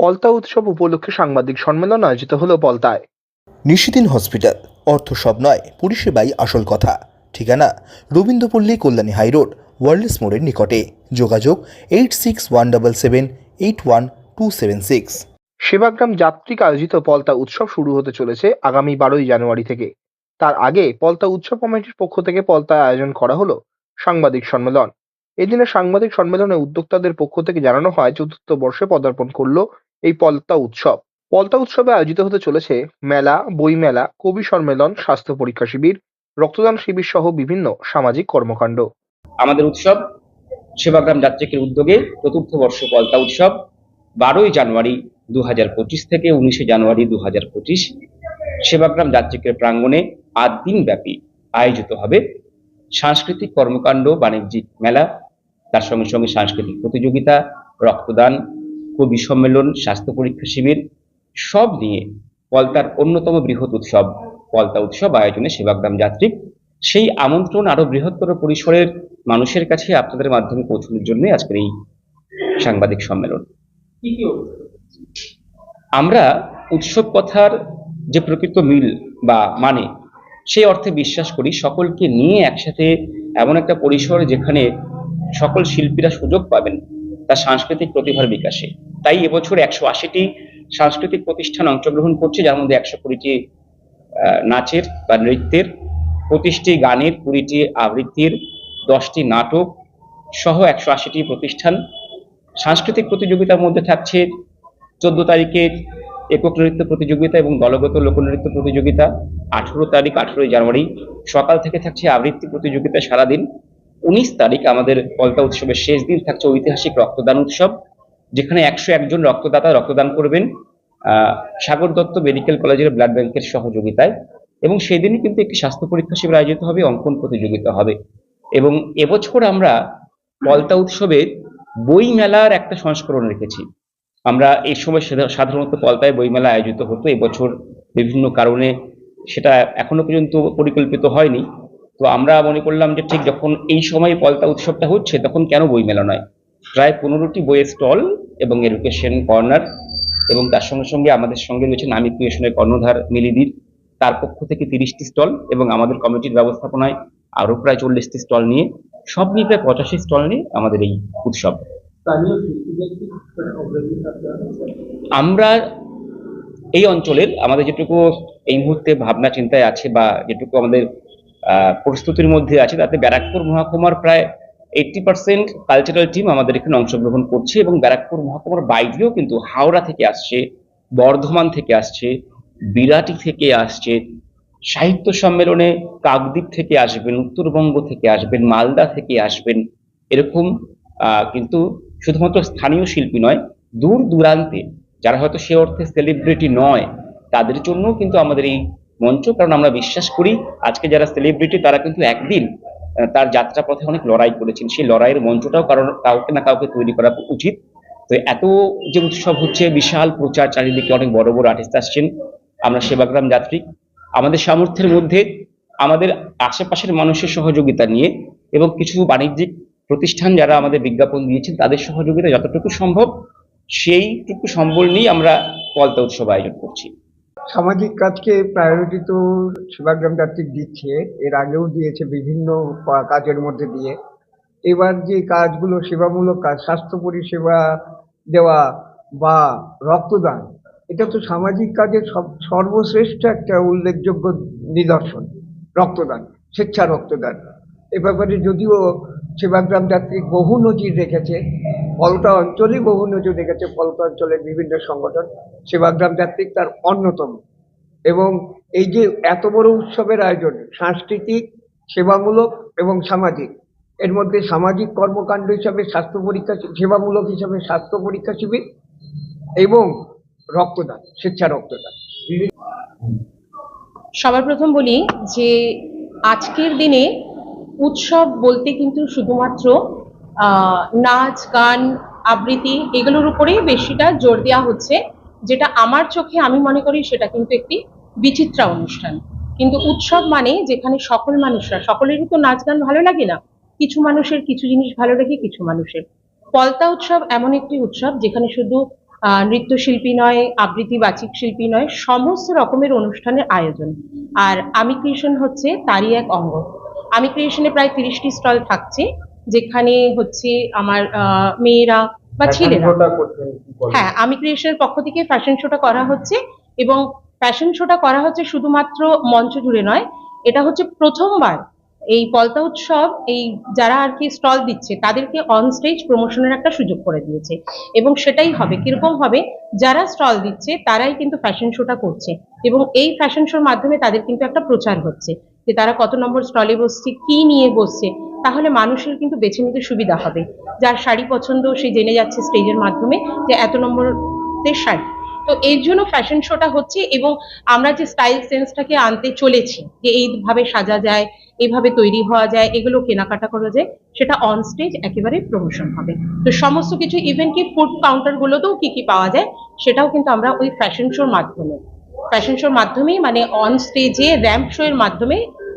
পলতা উৎসব উপলক্ষে সাংবাদিক সম্মেলন আয়োজিত হলো পলতায়। নিশিদিন হসপিটাল অর্থ সব নয় পরিষেবাই আসল কথা। ঠিকানা রবীন্দ্রপল্লী কল্যাণী হাইরোড ওয়ার্ল্ডস মোড়ের নিকটে। যোগাযোগ eight six one double seven eight one two seven six. Sevagram যাত্রিক আয়োজিত পলতা উৎসব শুরু হতে চলেছে আগামী বারোই জানুয়ারি থেকে। তার আগে পলতা উৎসব কমিটির পক্ষ থেকে পলতায় আয়োজন করা হলো সাংবাদিক সম্মেলন। এদিনে সাংবাদিক সম্মেলনে উদ্যোক্তাদের পক্ষ থেকে জানানো হয় চতুর্থ বর্ষে পদার্পণ করল এই পলতা উৎসব। পলতা উৎসবে আয়োজিত হতে চলেছে মেলা, বইমেলা, কবি সম্মেলন, স্বাস্থ্য পরীক্ষা শিবির, রক্তদান শিবির সহ বিভিন্ন সামাজিক কর্মকাণ্ড। আমাদের উৎসব সেবাগ্রাম যাত্রিকের উদ্যোগে চতুর্থ বর্ষ পলতা উৎসব, বারোই জানুয়ারি দু হাজার পঁচিশ থেকে উনিশে জানুয়ারি দু হাজার পঁচিশ। সেবাগ্রাম যাত্রিকের প্রাঙ্গণে আট দিন ব্যাপী আয়োজিত হবে সাংস্কৃতিক কর্মকাণ্ড, বাণিজ্যিক মেলা, তার সঙ্গে সঙ্গে সাংস্কৃতিক প্রতিযোগিতা, রক্তদান কবি সম্মেলন স্বাস্থ্য পরীক্ষা শিবির সব নিয়ে পলতার অন্যতম বৃহৎ উৎসব পলতা উৎসব আয়োজনে সেবাগ্রাম যাত্রিক সেই আমন্ত্রণ আরও বৃহত্তর পরিসরের মানুষের কাছে আপনাদের মাধ্যমে পৌঁছানোর জন্য আজকের এই সাংবাদিক সম্মেলন। আমরা উৎসব কথার যে প্রকৃত মিল বা মানে সেই অর্থে বিশ্বাস করি সকলকে নিয়ে একসাথে এমন একটা পরিসর যেখানে সকল শিল্পীরা সুযোগ পাবেন। তার সাংস্কৃতিক প্রতিভার বিকাশে। তাই এবছর একশো আশিটি সাংস্কৃতিক প্রতিষ্ঠান অংশগ্রহণ করছে, যার মধ্যে একশো কুড়িটি নাচের বা নৃত্যের, পঁচিশটি গানের, কুড়িটি আবৃত্তির, দশটি নাটক সহ একশো আশিটি প্রতিষ্ঠান। সাংস্কৃতিক প্রতিযোগিতার মধ্যে থাকছে চোদ্দ তারিখে একক নৃত্য প্রতিযোগিতা এবং দলগত লোকনৃত্য প্রতিযোগিতা। আঠেরো তারিখ, আঠেরোই জানুয়ারি সকাল থেকে থাকছে আবৃত্তি প্রতিযোগিতা সারাদিন। উনিশ তারিখ আমাদের পলতা উৎসবের শেষ দিন থাকছে ঐতিহাসিক রক্তদান উৎসব, যেখানে একশো একজন রক্তদাতা রক্তদান করবেন সাগর দত্ত মেডিকেল কলেজের ব্লাড ব্যাংকের সহযোগিতায়। এবং সেদিনই কিন্তু একটি স্বাস্থ্য পরীক্ষা শিবির আয়োজিত হবে, অঙ্কন প্রতিযোগিতা হবে। এবং এবছর আমরা পলতা উৎসবে বই মেলার একটা সংস্করণ রেখেছি। আমরা এই সময় সাধা- সাধারণত পলতায় বইমেলা আয়োজিত হতো। এবছর বিভিন্ন কারণে সেটা এখনও পর্যন্ত পরিকল্পিত হয়নি। তো আমরা মনে করলাম যে ঠিক যখন এই সময় পলতা উৎসবটা হচ্ছে তখন কেন বই মেলা নয়? প্রায় পনেরোটি বইয়ের স্টল এবং এডুকেশন কর্নার এবং তার সঙ্গে সঙ্গে আমাদের সঙ্গে রয়েছে নামি ক্রিয়েশনের কর্ণধার মিলিদির। তার পক্ষ থেকে তিরিশটি স্টল এবং আমাদের কমিটির ব্যবস্থাপনায় আরও প্রায় চল্লিশটি স্টল নিয়ে সব নিয়ে প্রায় পঁচাশি স্টল নিয়ে আমাদের এই উৎসব? আমরা এই অঞ্চলের আমাদের যেটুকু এই মুহূর্তে ভাবনা চিন্তায় আছে বা যেটুকু আমাদের প্রস্তুতির মধ্যে আছে। তাতে ব্যারাকপুর মহকুমার প্রায় এইটটি পার্সেন্ট কালচারাল টিম আমাদের এখানে অংশগ্রহণ করছে এবং ব্যারাকপুর মহকুমার বাইরেও কিন্তু হাওড়া থেকে আসছে, বর্ধমান থেকে আসছে বিরাটি থেকে আসছে, সাহিত্য সম্মেলনে কাকদ্বীপ থেকে আসবেন, উত্তরবঙ্গ থেকে আসবেন, মালদা থেকে আসবেন, এরকম কিন্তু শুধুমাত্র স্থানীয় শিল্পী নয়, দূর দূরান্তে যারা হয়তো সে অর্থে সেলিব্রিটি নয়, তাদের জন্য কিন্তু আমাদের এই মঞ্চ কারণ আমরা বিশ্বাস করি আজকে যারা সেলিব্রিটি তারা কিন্তু একদিন তার যাত্রাপথে অনেক লড়াই করেছেন। সেই লড়াইয়ের মঞ্চটাও কারণ কাউকে না কাউকে তৈরি করা উচিত। তো এত যে উৎসব হচ্ছে, বিশাল প্রচার, চারিদিকে অনেক বড় বড় আর্টিস্ট আসছেন। আমরা সেবাগ্রাম যাত্রী। আমাদের সামর্থ্যের মধ্যে, আমাদের আশেপাশের মানুষের সহযোগিতা নিয়ে এবং কিছু বাণিজ্যিক প্রতিষ্ঠান যারা আমাদের বিজ্ঞাপন দিয়েছেন, তাদের সহযোগিতা যতটুকু সম্ভব, সেইটুকু সম্বল নিয়ে আমরা পলতা উৎসব আয়োজন করছি। সামাজিক কাজকে প্রায়োরিটি তো সেবাগ্রাম যাত্রিক দিচ্ছে, এর আগেও দিয়েছে বিভিন্ন কাজের মধ্যে দিয়ে। এবার যে কাজগুলো, সেবামূলক কাজ, স্বাস্থ্য পরিষেবা দেওয়া বা রক্তদান, এটা তো সামাজিক কাজের সর্বশ্রেষ্ঠ একটা উল্লেখযোগ্য নিদর্শন, রক্তদান স্বেচ্ছা রক্তদান এ ব্যাপারে যদিও সেবাগ্রাম যাত্রী বহু নজির রেখেছে পলতা অঞ্চলে বহু নজির রেখেছে পলতা অঞ্চলের বিভিন্ন সংগঠন, সেবাগ্রাম যাত্রিক তার অন্যতম। এবং এই যে এত বড় উৎসবের আয়োজন, সাংস্কৃতিক, সেবামূলক এবং সামাজিক, এর মধ্যে সামাজিক কর্মকাণ্ড হিসাবে, স্বাস্থ্য পরীক্ষা সেবামূলক হিসাবে স্বাস্থ্য পরীক্ষা শিবির এবং রক্তদান স্বেচ্ছা রক্তদান সবার প্রথম বলি যে, আজকের দিনে উৎসব বলতে কিন্তু শুধুমাত্র নাচ, গান, আবৃত্তি এগুলোর উপরেই বেশিটা জোর দেওয়া হচ্ছে। যেটা আমার চোখে আমি মনে করি সেটা কিন্তু একটি বিচিত্রা অনুষ্ঠান। কিন্তু উৎসব মানে যেখানে সকল মানুষরা, সকলেরই তো নাচ গান ভালো লাগে না, কিছু মানুষের কিছু জিনিস ভালো লাগে কিছু মানুষের। পলতা উৎসব এমন একটি উৎসব যেখানে শুধু নৃত্যশিল্পী নয়, আবৃত্তি বাচিক শিল্পী নয়, সমস্ত রকমের অনুষ্ঠানের আয়োজন। আর আমি ক্রিয়েশন হচ্ছে তারই এক অঙ্গ। আমি ক্রিয়েশনে প্রায় তিরিশটি স্টল থাকছে। যেখানে হচ্ছে আমার মেয়েরা বা ছেলেরা। হ্যাঁ আমি ক্রিয়েশনের পক্ষ থেকে ফ্যাশন শোটা করা হচ্ছে এবং ফ্যাশন শোটা করা হচ্ছে শুধুমাত্র মঞ্চ জুড়ে নয় এটা হচ্ছে প্রথমবার এই পলতা উৎসব এই যারা আর কি স্টল দিচ্ছে তাদেরকে অন স্টেজ প্রমোশনের একটা সুযোগ করে দিয়েছে এবং সেটাই হবে। কীরকম হবে? যারা স্টল দিচ্ছে তারাই কিন্তু ফ্যাশন শোটা করছে এবং এই ফ্যাশন শোর মাধ্যমে তাদের কিন্তু একটা প্রচার হচ্ছে যে তারা কত নম্বর স্টলে বসছে কি নিয়ে বসছে। তাহলে মানুষের কিন্তু বেছে নিতে সুবিধা হবে। যার শাড়ি পছন্দ, সে জেনে যাচ্ছে স্টেজের মাধ্যমে যে এত নম্বরের শাড়ি। তো এর জন্য ফ্যাশন শোটা হচ্ছে এবং আমরা যে স্টাইল সেন্সটাকে আনতে চলেছি, যে এইভাবে সাজা যায় এইভাবে তৈরি হওয়া যায়, এগুলো কেনাকাটা করা যায়, সেটা অন স্টেজ একেবারে প্রমোশন হবে। তো সমস্ত কিছু ইভেন কি ফুড কাউন্টারগুলোতেও কি কি পাওয়া যায়, সেটাও কিন্তু আমরা ওই ফ্যাশন শোর মাধ্যমে ফ্যাশন শোর মাধ্যমেই মানে অন স্টেজে র্যাম্প শো এর মাধ্যমে